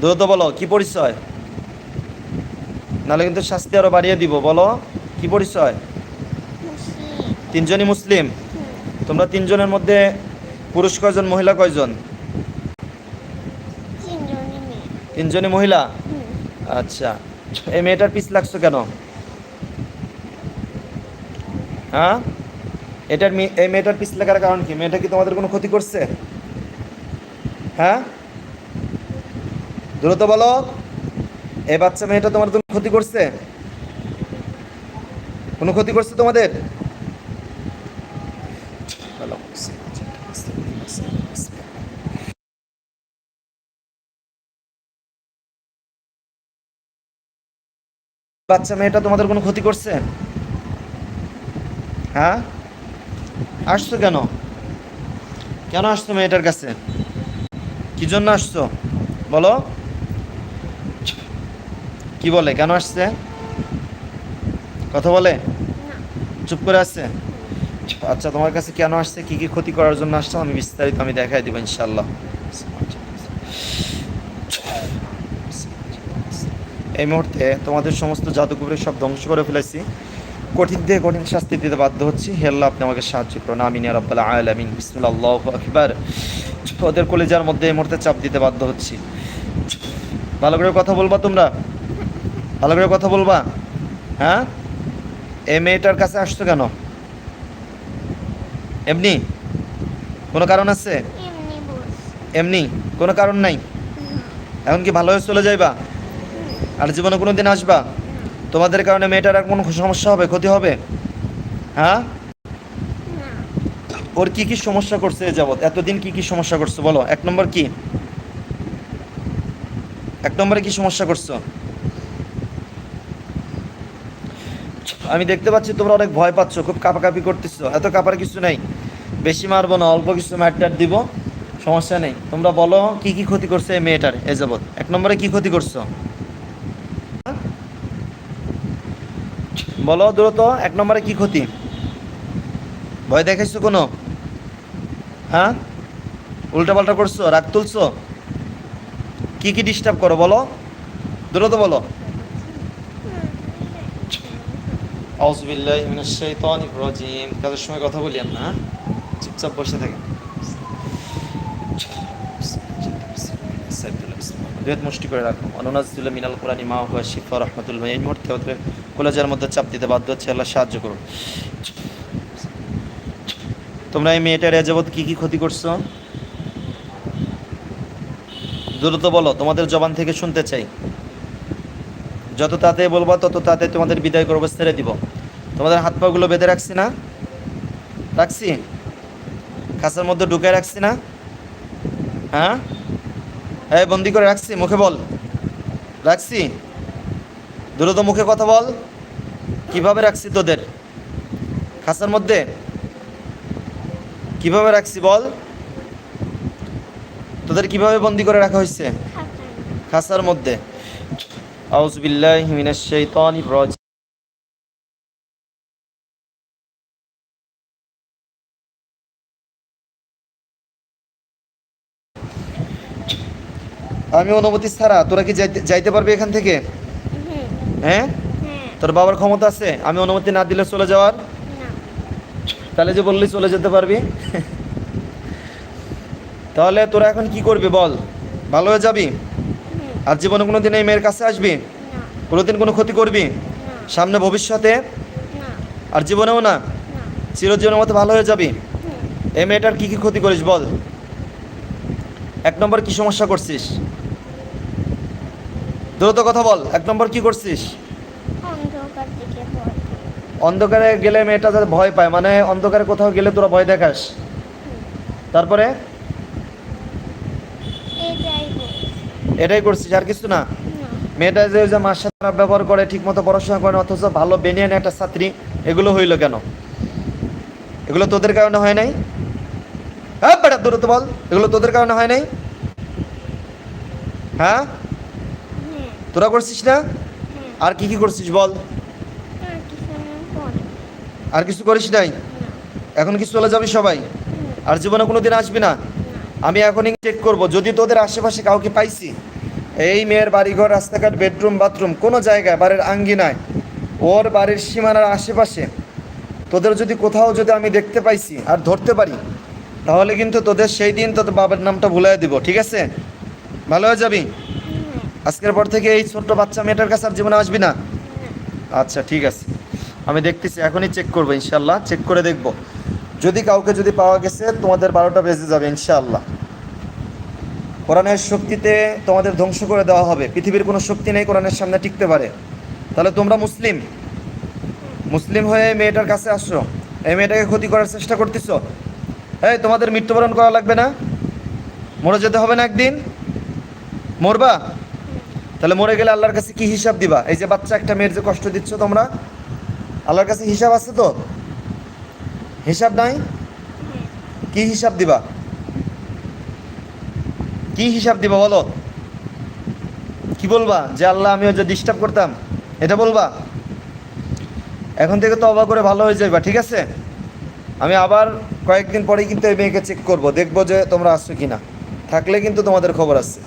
দ্রুত বলো কি পরিচয়? নাহলে কিন্তু শাস্তি আরও বাড়িয়ে দিব বলো কি পরিচয়? তিনজনই মুসলিম? তোমরা তিনজনের মধ্যে পুরুষ কয়জন মহিলা কয়জন? তিনজনই মহিলা? আচ্ছা। এই মেয়েটার পিছ লাগছো কেন? হ্যাঁ? এটার এই মেয়েটার পিছ লাগার কারণ কি? মেয়েটা কি তোমাদের কোনো ক্ষতি করছে? হ্যাঁ? দ্রুত বলো। এই বাচ্চা মেয়েটা তোমার কোনো ক্ষতি করছে? কোনো ক্ষতি করছে তোমাদের? বাচ্চা মেয়েটা তোমাদের কোনো ক্ষতি করছে? হ্যাঁ? আসছো কেন? কেন আসছো মেয়েটার কাছে? কি জন্য আসছো? বলো। কি বলে? কেন আসছে? কথা বলে? চুপ করে আসছে আচ্ছা তোমার কাছে কেন আসছে? কি কি ক্ষতি করার জন্য আসছো? আমি বিস্তারিত আমি দেখাই দিব ইনশাল্লাহ এই মুহূর্তে তোমাদের সমস্ত জাদুকুপুরে সব ধ্বংস করে ফেলেছি। কঠিন দিয়ে কঠিন শাস্তি দিতে বাধ্য হচ্ছি। হে আল্লাহ, আপনি আমাকে সাহায্য করুন। আমিন রাব্বাল আলামিন। বিসমিল্লাহ আকবার। ওদের কলেজার মধ্যে এই মুহূর্তে চাপ দিতে বাধ্য হচ্ছি। ভালো করে কথা বলবা তোমরা? ভালো করে কথা বলবা। হ্যাঁ? এই মেয়েটার কাছে আসছো কেন? এমনি? কোনো কারণ আছে? এমনি কোনো কারণ নাই? এখন কি ভালো হয়ে চলে যাইবা? আর জীবনে কোনো দিন আসবা তোমাদের কারণে মেয়েটার আর কোনো সমস্যা হবে? ক্ষতি হবে? হ্যাঁ? ওর কি কি সমস্যা করছে এ যাবৎ? এতদিন কি কি সমস্যা করছ? বলো। এক নম্বর কি? এক নম্বরে কি সমস্যা করছ? আমি দেখতে পাচ্ছি তোমরা অনেক ভয় পাচ্ছ, খুব কাপাকাপি করতেছো। এত কাপার কিছু নেই। বেশি মারবো না, অল্প কিছু ম্যাটার দিব। সমস্যা নেই। তোমরা বলো, কি কি ক্ষতি করছে এই মেয়েটার এ যাবৎ? এক নম্বরে কি ক্ষতি করছ? বলো দ্রুত, এক নম্বরে কি ক্ষতি? ভয় দেখাইছো কোনো? হ্যাঁ? উল্টাপাল্টা করছ, রাগ তুলছো? কি কি ডিস্টার্ব করো, বলো। দ্রুত বলো। রাজিম। কাজের সময় কথা বলি না হ্যাঁ? চুপচাপ বসে থাকেন। দুয়েত মুষ্টি করে রাখো। অনুনাজুল্লাহ মিনাল কোরআনি মা হুয়া শিফা রহমতুল্লাহ এই মুহূর্তে ওদের কলেজের মধ্যে চাপ দিতে বাধ্য হচ্ছে, আল্লাহ সাহায্য করুন। তোমরা এই মেয়েটার এ যাবৎ কি কি ক্ষতি করছ? দ্রুত বলো, তোমাদের জবান থেকে শুনতে চাই। যত তাতে বলব তত তাতে তোমাদের বিদায় করব ছেড়ে দিব। তোমাদের হাত পাগুলো বেঁধে রাখছি না? রাখছি? খাঁচার মধ্যে ঢুকে রাখছি না? হ্যাঁ? হ্যাঁ বন্দি করে রাখছি মুখে বল। রাখছি? দ্রুত মুখে কথা বল। কীভাবে রাখছি তোদের? খাঁচার মধ্যে? কীভাবে রাখছি বল? তোদের কীভাবে বন্দি করে রাখা হয়েছে? খাতার খাসার মধ্যে আউযুবিল্লাহি মিনাশ শাইতানির রাজিম। আমি অনুমতি ছাড়া তোরা কি যাইতে পারবি এখান থেকে? হ্যাঁ? তোর বাবার ক্ষমতা আছে আমি অনুমতি না দিলে চলে যাওয়ার? তাহলে যে বললি চলে যেতে পারবি। তাহলে তোরা এখন কি করবি বল? ভালো হয়ে যাবি? আর জীবনে কোনো দিন এই মেয়ের কাছে আসবি? না। কোনোদিন কোনো ক্ষতি করবি? সামনে ভবিষ্যতে? আর জীবনেও না? চিরজীবনের মতো ভালো হয়ে যাবি? এই মেয়েটার কী কী ক্ষতি করিস বল? এক নম্বর কি সমস্যা করছিস? দ্রুত কথা বল এক নম্বর কি করছিস? অন্ধকারে গেলে মেয়েটা যাতে ভয় পায় মানে অন্ধকারে কোথাও গেলে তোরা ভয় দেখাস। তারপরে এটাই বস এটাই করছিস আর কিছু না। মেয়েটা যে ওই যে মার সাথে ব্যবহার করে ঠিক মতো পড়াশোনা করে অথচ ভালো বেনিয়ান একটা ছাত্রী, এগুলো হইল কেন? এগুলো তোদের কারণে হয় নাই? হ্যাঁ বেটা, দূরত বল, এগুলো তোদের কারণে হয় নাই? হ্যাঁ? তোরা করছিস না? আর কি কি করছিস বল? আর কিছু করিস নাই? এখন কি চলে যাবি সবাই? আর জীবনে কোনো দিন আসবি না? আমি এখনই চেক করব। যদি তোদের আশেপাশে কাউকে পাইছি, এই মেয়ের বাড়িঘর, রাস্তাঘাট বেডরুম বাথরুম কোনো জায়গায়, বাড়ির আঙ্গিনায়, ওর বাড়ির সীমানার আশেপাশে, তোদের যদি কোথাও যদি আমি দেখতে পাইছি আর ধরতে পারি, তাহলে কিন্তু তোদের সেই দিন তোদের বাবার নামটা ভুলাই দিব, ঠিক আছে? ভালো হয়ে যাবি? আজকের পর থেকে এই ছোট্ট বাচ্চা মেয়েটার কাছে আর জীবনে আসবি না? আচ্ছা ঠিক আছে। আমি দেখতেছি, এখনই চেক করব, ইনশাল্লাহ। চেক করে দেখব। যদি কাউকে যদি পাওয়া গেছে, তোমাদের বারোটা বেজে যাবে, ইনশাআল্লাহ। কোরআনের শক্তিতে তোমাদের ধ্বংস করে দেওয়া হবে। পৃথিবীর কোনো শক্তি নেই কোরআনের সামনে টিকতে পারে। তাহলে তোমরা মুসলিম। মুসলিম হয়ে মেয়েটার কাছে আসছো। এই মেয়েটাকে ক্ষতি করার চেষ্টা করতেছ। এই, তোমাদের মৃত্যুবরণ করা লাগবে না? মরে যেতে হবে না একদিন? মরবা? তাহলে মরে গেলে আল্লাহর কাছে কি হিসাব দিবা? এই যে বাচ্চা একটা মেয়ের যে কষ্ট দিচ্ছ তোমরা, আল্লাহর কাছে হিসাব আছে তো? হিসাব নাই? কি হিসাব দিবা? কি হিসাব দিবা বলো? কি বলবা? যে আল্লাহ আমি যে ডিস্টার্ব করতাম, এটা বলবা? এখন থেকে তো অবাক করে ভালো হয়ে যাইবা, ঠিক আছে? আমি আবার কয়েকদিন পরেই কিন্তু এই মেয়েকে চেক করব, দেখব যে তোমরা আসছো কিনা। থাকলে কিন্তু তোমাদের খবর আছে।